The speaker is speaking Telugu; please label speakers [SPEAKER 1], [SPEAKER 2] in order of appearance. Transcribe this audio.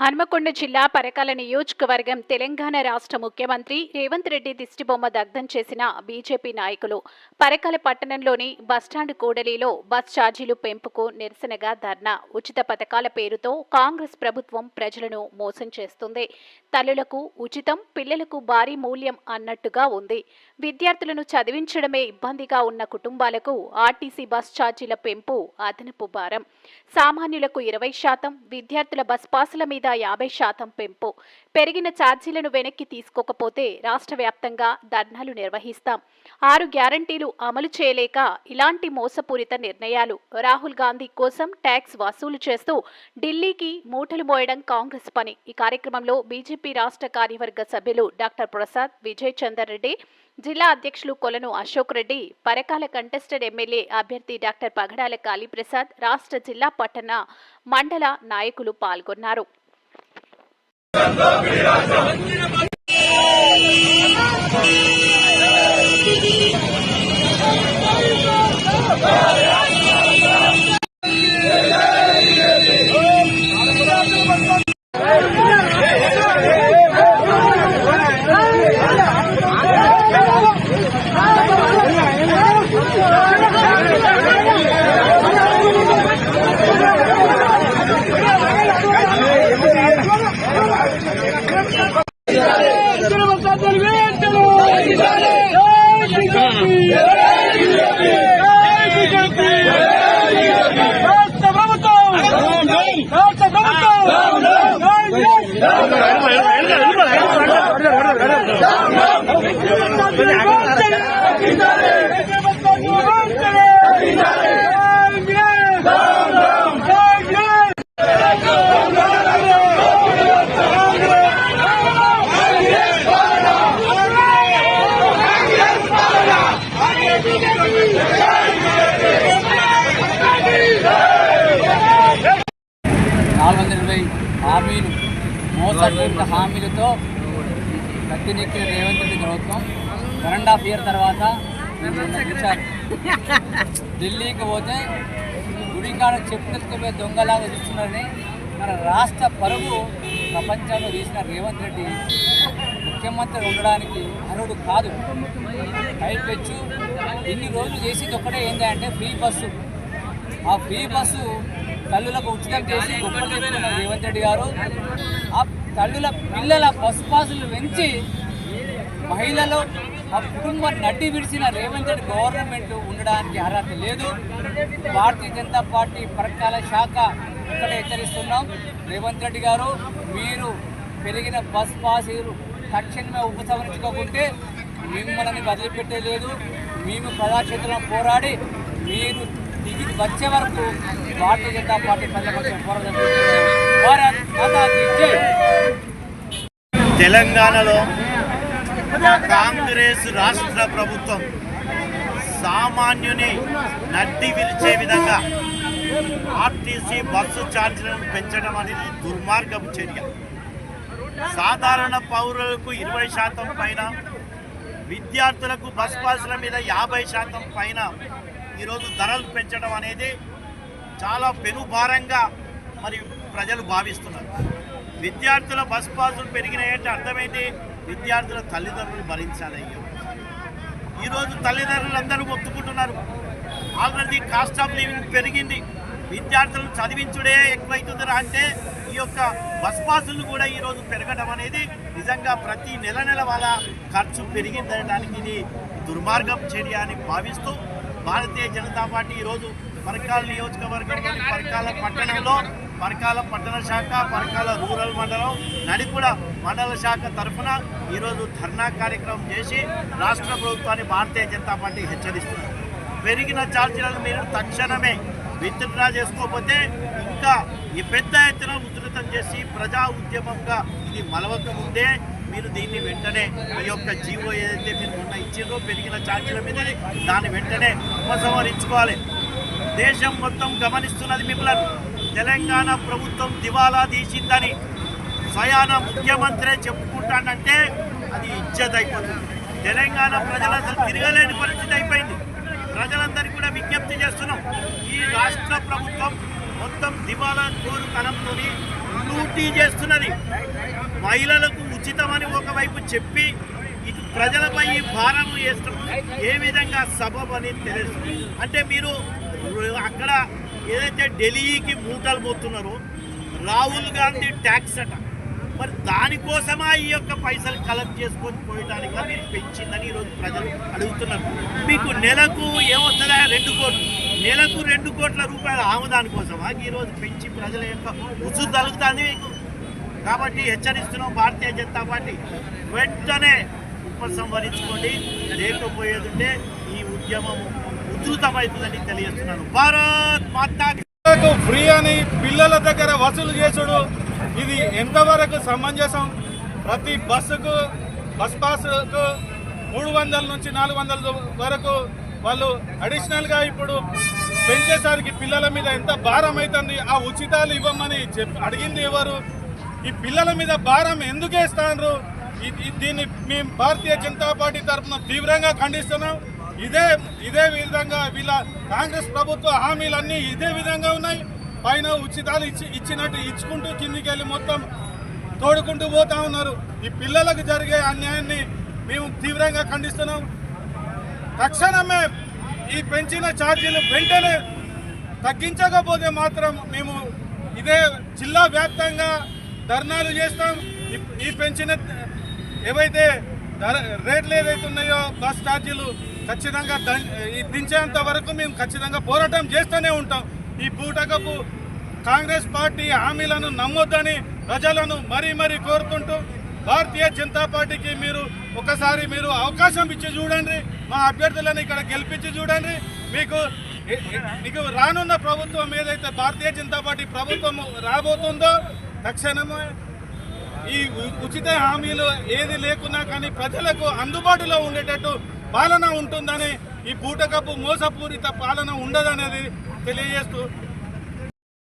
[SPEAKER 1] హన్మకొండ జిల్లా పరకాల నియోజకవర్గం తెలంగాణ రాష్ట్ర ముఖ్యమంత్రి రేవంత్ రెడ్డి దిష్టిబొమ్మ దగ్ధం చేసిన బీజేపీ నాయకులు పరకాల పట్టణంలోని బస్టాండ్ కూడలిలో బస్ ఛార్జీలు పెంపుకు నిరసనగా ధర్నా ఉచిత పథకాల పేరుతో కాంగ్రెస్ ప్రభుత్వం ప్రజలను మోసం చేస్తుంది. తల్లులకు ఉచితం పిల్లలకు భారీ మూల్యం అన్నట్టుగా ఉంది. విద్యార్థులను చదివించడమే ఇబ్బందిగా ఉన్న కుటుంబాలకు ఆర్టీసీ బస్ ఛార్జీల పెంపు అదనపు భారం. సామాన్యులకు ఇరవై శాతం విద్యార్థుల బస్ పాసుల మీద యాభై శాతం పెంపు. పెరిగిన ఛార్జీలను వెనక్కి తీసుకోకపోతే రాష్ట్ర వ్యాప్తంగా ధర్నాలు నిర్వహిస్తాం. ఆరు గ్యారంటీలు అమలు చేయలేక ఇలాంటి మోసపూరిత నిర్ణయాలు రాహుల్ గాంధీ కోసం ట్యాక్స్ వసూలు చేస్తూ ఢిల్లీకి మూటలు మోయడం కాంగ్రెస్ పని. ఈ కార్యక్రమంలో బీజేపీ రాష్ట్ర కార్యవర్గ సభ్యులు డాక్టర్ ప్రసాద్ విజయ్ చందర్ రెడ్డి జిల్లా అధ్యక్షులు కొలను అశోక్ రెడ్డి పరకాల కంటెస్టెడ్ ఎమ్మెల్యే అభ్యర్థి డాక్టర్ పగడాల కాళీప్రసాద్ రాష్ట్ర జిల్లా పట్టణ మండల నాయకులు పాల్గొన్నారు.
[SPEAKER 2] ప్రభుత్వం నాలుగు వందల ఇరవై హామీలు మోసపూరిత హామీలతో గద్దెనెక్కిన రేవంత్ రెడ్డి ప్రభుత్వం వన్ అండ్ హాఫ్ ఇయర్ తర్వాత ఢిల్లీకి పోతే గుడికాడ చెప్పుకెత్తుకుపోయే దొంగలాగా చూస్తున్నారని మన రాష్ట్ర పరువు ప్రపంచంలో తీసిన రేవంత్ రెడ్డి ముఖ్యమంత్రి ఉండడానికి అర్హుడు కాదు. పైపెచ్చు ఇన్ని రోజులు చేసింది ఒక్కటే ఏంటంటే ఫ్రీ బస్సు. ఆ ఫ్రీ బస్సు తల్లులకు ఉచితం చేసి రేవంత్ రెడ్డి గారు ఆ తల్లుల పిల్లల బస్సు పాసులు పెంచి మహిళలు ఆ కుటుంబం నడ్డి విడిచిన రేవంత్ రెడ్డి గవర్నమెంట్ ఉండడానికి అర్హత లేదు. భారతీయ జనతా పార్టీ పరకాల శాఖ ఇక్కడ హెచ్చరిస్తున్నాం. రేవంత్ రెడ్డి గారు మీరు పెరిగిన బస్ పాసీలు తక్షణమే ఉపసంహరించుకోకుంటే మిమ్మల్ని వదిలిపెట్టలేదు మేము ప్రజాక్షేత్రంలో పోరాడి మీరు దిగి వచ్చే వరకు భారతీయ జనతా పార్టీ ప్రజల పోరాటం
[SPEAKER 3] తెలంగాణలో కాంగ్రెస్ రాష్ట్ర ప్రభుత్వం సామాన్యుని నడ్డి విలిచే విధంగా ఆర్టీసీ బస్సు ఛార్జీలను పెంచడం అనేది దుర్మార్గపు చర్య. సాధారణ పౌరులకు ఇరవై శాతం పైన విద్యార్థులకు బస్ పాసుల మీద యాభై శాతం పైన ఈరోజు ధరలు పెంచడం అనేది చాలా పెనుభారంగా మరి ప్రజలు భావిస్తున్నారు. విద్యార్థుల బస్ పాసులు పెరిగినాయంటే అర్థమైంది విద్యార్థుల తల్లిదండ్రులు భరించాలయ్యా ఈరోజు తల్లిదండ్రులందరూ ఒత్తుకుంటున్నారు ఒప్పుకుంటున్నారు ఆల్రెడీ కాస్ట్ ఆఫ్ లివింగ్ పెరిగింది. విద్యార్థులను చదివించుడే ఎక్కువైతుందిరా అంటే ఈ యొక్క బస్ పాసులు కూడా ఈరోజు పెరగడం అనేది నిజంగా ప్రతి నెల నెల వాళ్ళ ఖర్చు పెరిగిందనడానికి ఇది దుర్మార్గం చర్య అని భావిస్తూ భారతీయ జనతా పార్టీ ఈరోజు పరకాల నియోజకవర్గంలోని పరకాల పట్టణంలో పరకాల పట్టణ శాఖ పరకాల రూరల్ మండలం నడిపుడ మండల శాఖ తరఫున ఈరోజు ధర్నా కార్యక్రమం చేసి రాష్ట్ర ప్రభుత్వాన్ని భారతీయ జనతా పార్టీ హెచ్చరిస్తుంది. పెరిగిన ఛార్జీలను మీరు తక్షణమే విత్డ్రా చేసుకోకపోతే ఇంకా ఈ పెద్ద ఎత్తున ఉధృతం చేసి ప్రజా ఉద్యమంగా ఇది మలవక ముందే మీరు దీన్ని వెంటనే మీ యొక్క జీవో ఏదైతే మీరు మొన్న ఇచ్చిందో పెరిగిన ఛార్జీల మీద దాన్ని వెంటనే ఉపసంహరించుకోవాలి. దేశం మొత్తం గమనిస్తున్నది మిమ్మల్ని తెలంగాణ ప్రభుత్వం దివాలా తీసిందని స్వయాన ముఖ్యమంత్రే చెప్పుకుంటానంటే అది ఇచ్చేది అయిపోతుంది తెలంగాణ ప్రజలు అసలు తిరగలేని పరిస్థితి అయిపోయింది. ప్రజలందరికీ కూడా విజ్ఞప్తి చేస్తున్నాం ఈ రాష్ట్ర ప్రభుత్వం మొత్తం దివాలా కోరుతనంతో లూటీ చేస్తున్నది. మహిళలకు ఉచితమని ఒకవైపు చెప్పి ఇటు ప్రజలపై ఈ భారం వేస్తున్నాం ఏ విధంగా సబబని తెలుస్తుంది అంటే మీరు అక్కడ ఏదైతే ఢిల్లీకి మూటలు పోతున్నారో రాహుల్ గాంధీ ట్యాక్స్ అట. మరి దానికోసమా ఈ యొక్క పైసలు కలెక్ట్ చేసుకొని పోయటానికి మీరు పెంచిందని ఈరోజు ప్రజలు అడుగుతున్నారు. మీకు నెలకు ఏమొస్తుందా? రెండు కోట్లు. నెలకు రెండు కోట్ల రూపాయల ఆమదాని కోసమా ఈరోజు పెంచి ప్రజల యొక్క ఉసు తలుగుతుంది మీకు? కాబట్టి హెచ్చరిస్తున్నాం భారతీయ జనతా పార్టీ. వెంటనే ఉపసంహరించుకోండి. లేకపోయేది ఈ ఉద్యమం ఉధృతమవుతుందని తెలియజేస్తున్నాను. భారత్ మాతా
[SPEAKER 4] ఫ్రీ అని పిల్లల దగ్గర వసూలు చేసుడు. ఇది ఎంతవరకు సమంజసం? ప్రతి బస్సుకు బస్ పాస్కు మూడు వందల నుంచి నాలుగు వందల వరకు వాళ్ళు అడిషనల్గా ఇప్పుడు పెంచేసరికి పిల్లల మీద ఎంత భారం అవుతుంది ఆ ఉచితాలు ఇవ్వమని చెప్పి అడిగింది ఎవరు? ఈ పిల్లల మీద భారం ఎందుకు వేస్తాండ్రు? దీన్ని మేము భారతీయ జనతా పార్టీ తరఫున తీవ్రంగా ఖండిస్తున్నాం. ఇదే ఇదే విధంగా వీళ్ళ కాంగ్రెస్ ప్రభుత్వ హామీలన్నీ ఇదే విధంగా ఉన్నాయి. పైన ఉచితాలు ఇచ్చి ఇచ్చినట్టు ఇచ్చుకుంటూ కిందికి వెళ్ళి మొత్తం తోడుకుంటూ పోతా ఉన్నారు. ఈ పిల్లలకు జరిగే అన్యాయాన్ని మేము తీవ్రంగా ఖండిస్తున్నాం. తక్షణమే ఈ పెంచిన ఛార్జీలు వెంటనే తగ్గించకపోతే మాత్రం మేము ఇదే జిల్లా వ్యాప్తంగా ధర్నాలు చేస్తాం. ఈ- ఈ పెంచిన ఏవైతే రేట్లు ఏదైతే ఉన్నాయో బస్ ఛార్జీలు ఖచ్చితంగా దించేంత వరకు మేము ఖచ్చితంగా పోరాటం చేస్తూనే ఉంటాం. ఈ పూటకపు కాంగ్రెస్ పార్టీ హామీలను నమ్మొద్దని ప్రజలను మరీ మరీ కోరుకుంటూ భారతీయ జనతా పార్టీకి మీరు ఒకసారి మీరు అవకాశం ఇచ్చి చూడండి. మా అభ్యర్థులను ఇక్కడ గెలిపించి చూడండి. మీకు మీకు రానున్న ప్రభుత్వం ఏదైతే భారతీయ జనతా పార్టీ ప్రభుత్వం రాబోతుందో తక్షణమే ఈ ఉచిత హామీలు ఏది లేకున్నా కానీ ప్రజలకు అందుబాటులో ఉండేటట్టు పాలన ఉంటుందని ఈ పూటకపు మోసపూరిత పాలన ఉండదనేది తెలియజేస్తూ